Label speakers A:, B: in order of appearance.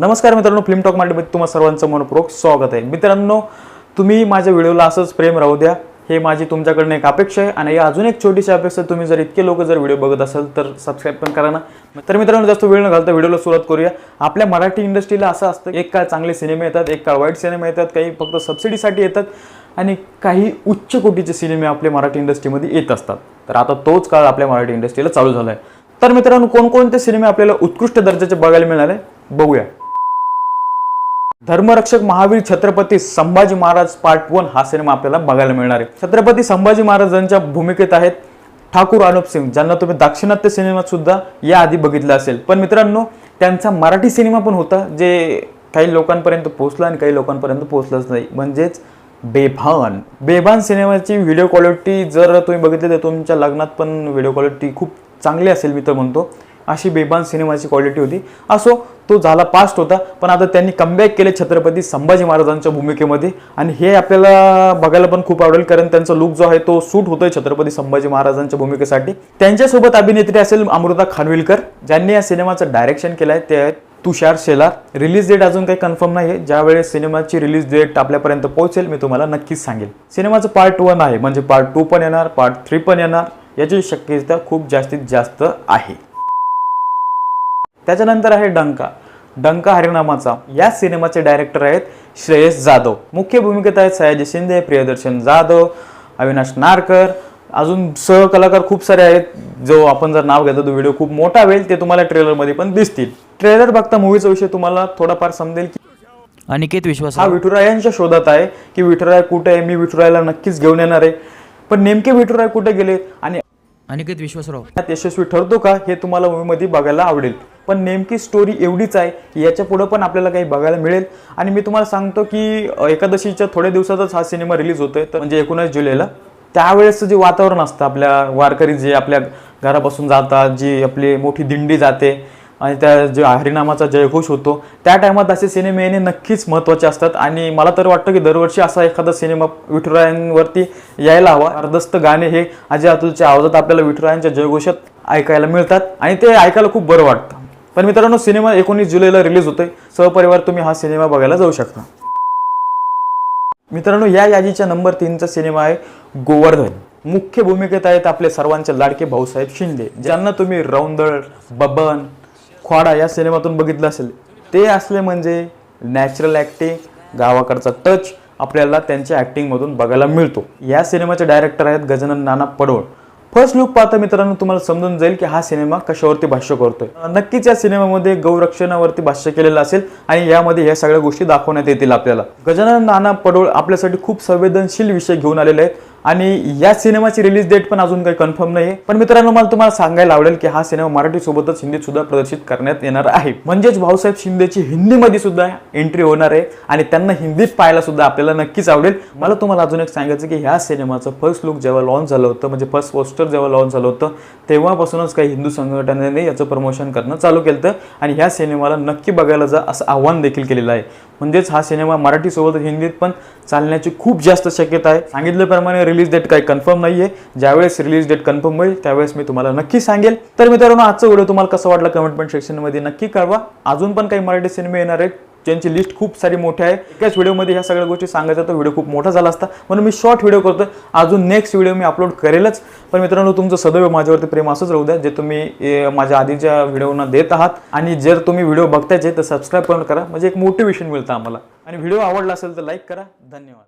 A: नमस्कार मित्रांनो film talk मार्केटमध्ये तुम्हाला सर्वांचं मनपूर्वक स्वागत आहे. मित्रांनो तुम्ही माझ्या व्हिडिओला असंच प्रेम राहू द्या. हे माझी तुमच्याकडनं एक अपेक्षा आहे आणि अजून एक छोटीशी अपेक्षा तुम्ही जर इतके लोक जर व्हिडिओ बघत असाल तर सबस्क्राईब पण करा ना. तर मित्रांनो जास्त वेळ न घालता व्हिडिओला सुरुवात करूया. आपल्या मराठी इंडस्ट्रीला असं असतं एक काळ चांगले सिनेमे येतात एक काळ वाईट सिनेमे येतात काही फक्त सबसिडीसाठी येतात आणि काही उच्च कोटीचे सिनेमे आपल्या मराठी इंडस्ट्रीमध्ये येत असतात. तर आता तोच काळ आपल्या मराठी इंडस्ट्रीला चालू झाला आहे तर मित्रांनो कोणकोणते सिनेमे आपल्याला उत्कृष्ट दर्जाचे बघायला मिळणार आहे? बघूया. धर्मरक्षक महावीर छत्रपती संभाजी महाराज पार्ट वन हा सिनेमा आपल्याला बघायला मिळणार आहे. छत्रपती संभाजी महाराजांच्या भूमिकेत आहेत ठाकूर अनुप सिंग ज्यांना तुम्ही दाक्षिणात्य सिनेमात सुद्धा याआधी बघितलं असेल. पण मित्रांनो त्यांचा मराठी सिनेमा पण होता जे काही लोकांपर्यंत पोहोचला आणि काही लोकांपर्यंत पोहोचलाच नाही. म्हणजेच बेभान. बेभान सिनेमाची व्हिडिओ क्वालिटी जर तुम्ही बघितली तर तुमच्या लग्नात पण व्हिडिओ क्वालिटी खूप चांगली असेल मी तर म्हणतो. अशी बेबान सिनेमाची क्वालिटी होती. असो तो झाला पास्ट होता पण आता त्यांनी कमबॅक केले छत्रपती संभाजी महाराजांच्या भूमिकेमध्ये. आणि हे आपल्याला बघायला पण खूप आवडेल कारण त्यांचा लुक जो आहे तो सूट होतोय छत्रपती संभाजी महाराजांच्या भूमिकेसाठी. त्यांच्यासोबत अभिनेत्री असेल अमृता खानविलकर ज्यांनी या सिनेमाचं डायरेक्शन केलं आहे ते आहेत तुषार शेलार. रिलीज डेट अजून काही कन्फर्म नाही आहे ज्यावेळेस सिनेमाची रिलीज डेट आपल्यापर्यंत पोहोचेल मी तुम्हाला नक्कीच सांगेल. सिनेमाचं पार्ट वन आहे म्हणजे पार्ट टू पण येणार पार्ट थ्री पण येणार. याची शक्यता खूप जास्तीत जास्त आहे. त्याच्यानंतर आहे डंका. डंका हरिनामाचा. या सिनेमाचे डायरेक्टर आहेत श्रेयस जाधव. मुख्य भूमिकेत आहेत सयाजी शिंदे प्रियदर्शन जाधव अविनाश नारकर. अजून सहकलाकार खूप सारे आहेत. जो आपण जर नाव घेतो तो व्हिडिओ खूप मोठा होईल ते तुम्हाला ट्रेलरमध्ये पण दिसतील. ट्रेलर बघता मूवीचा विषय तुम्हाला थोडाफार समजेल की
B: अनिकेत विश्वास
A: हा विठुरायांच्या शोधात आहे की विठुराय कुठे आहे मी विठुरायला नक्कीच घेऊन येणार आहे. पण नेमके विठुराय कुठे गेले आणि
B: अनिकेत विश्वासराव.
A: त्यात यशस्वी ठरतो का हे तुम्हाला मूवीमध्ये बघायला आवडेल. पण नेमकी स्टोरी एवढीच आहे याच्या पुढं पण आपल्याला काही बघायला मिळेल. आणि मी तुम्हाला सांगतो की एकादशीच्या थोड्या दिवसातच हा सिनेमा रिलीज होतोय तर म्हणजे एकोणीस जुलैला. त्यावेळेसचं जे वातावरण असतं आपल्या वारकरी जे आपल्या घरापासून जातात जी आपली मोठी दिंडी जाते आणि त्या जे हरिनामाचा जयघोष होतो त्या टायमात असे सिनेमे येणे नक्कीच महत्त्वाचे असतात. आणि मला तर वाटतं की दरवर्षी असा एखादा सिनेमा विठुरायांवरती यायला हवा. अर्धस्त गाणे हे अजय अतुलच्या आवाजात आपल्याला विठुरायांच्या जयघोषात ऐकायला मिळतात आणि ते ऐकायला खूप बरं वाटतं. पण मित्रांनो सिनेमा एकोणीस जुलैला रिलीज होतोय. सहपरिवार तुम्ही हा सिनेमा बघायला जाऊ शकता. मित्रांनो या यादीच्या नंबर तीनचा सिनेमा आहे गोवर्धन. मुख्य भूमिकेत आहेत आपले सर्वांचे लाडके भाऊसाहेब शिंदे ज्यांना तुम्ही रौंदळ बबन ख्वाडा या सिनेमातून बघितलं असेल. ते असले म्हणजे नॅचरल ॲक्टिंग गावाकडचा टच आपल्याला त्यांच्या ॲक्टिंगमधून बघायला मिळतो. या सिनेमाचे डायरेक्टर आहेत गजानन नाना पडोळ फर्स्ट लुक पाहता मित्रांनो तुम्हाला समजून जाईल की हा सिनेमा कशावरती भाष्य करतोय. नक्कीच या सिनेमामध्ये गौरक्षणावरती भाष्य केलेलं असेल आणि यामध्ये या सगळ्या गोष्टी दाखवण्यात येतील आपल्याला. गजानन नाना पडोळ आपल्यासाठी खूप संवेदनशील विषय घेऊन आलेले आहेत. आणि या सिनेमाची रिलीज डेट पण अजून काही कन्फर्म नाही पण मित्रांनो मला तुम्हाला सांगायला आवडेल की हा सिनेमा मराठी सोबतच हिंदीत सुद्धा प्रदर्शित करण्यात येणार आहे. म्हणजेच भाऊसाहेब शिंदेची हिंदीमध्ये सुद्धा एंट्री होणार आहे आणि त्यांना हिंदीत पाहायला सुद्धा आपल्याला नक्कीच आवडेल. मला तुम्हाला अजून एक सांगायचं की ह्या सिनेमाचं फर्स्ट लुक जेव्हा लॉन्च झालं होतं म्हणजे फर्स्ट पोस्टर जेव्हा लॉन्च झालं होतं तेव्हापासूनच काही हिंदू संघटनेने याचं प्रमोशन करणं चालू केलं होतं आणि ह्या सिनेमाला नक्की बघायला जा असं आव्हान देखील केलेलं आहे. म्हणजेच हा सिनेमा मराठीसोबत हिंदीत पण चालण्याची खूप जास्त शक्यता आहे. सांगितल्याप्रमाणे रिलीज डेट काही कन्फर्म नाही आहे ज्यावेळेस रिलीज डेट कन्फर्म होईल त्यावेळेस मी तुम्हाला नक्की सांगेल. तर मित्रांनो आजचा व्हिडिओ तुम्हाला कसा वाटला कमेंटमेंट सेक्शनमध्ये नक्की कळवा. अजून पण काही मराठी सिनेमे येणार आहेत ज्यांची लिस्ट खूप सारी मोठी आहे. एकाच व्हिडिओमध्ये ह्या सगळ्या गोष्टी सांगायच्या तर व्हिडिओ खूप मोठा झाला असता. म्हणून मी शॉर्ट व्हिडिओ करतो अजून नेक्स्ट व्हिडिओ मी अपलोड करेलच. पण मित्रांनो तुमचं सदैव माझ्यावरती प्रेम असंच राहू द्या. जे तुम्ही माझ्या आधीच्या व्हिडिओना देत आहात आणि जर तुम्ही व्हिडिओ बघतायचे तर सबस्क्राईब पण करा. म्हणजे एक मोटिवेशन मिळतं आम्हाला. आणि व्हिडिओ आवडला असेल तर लाईक करा. धन्यवाद.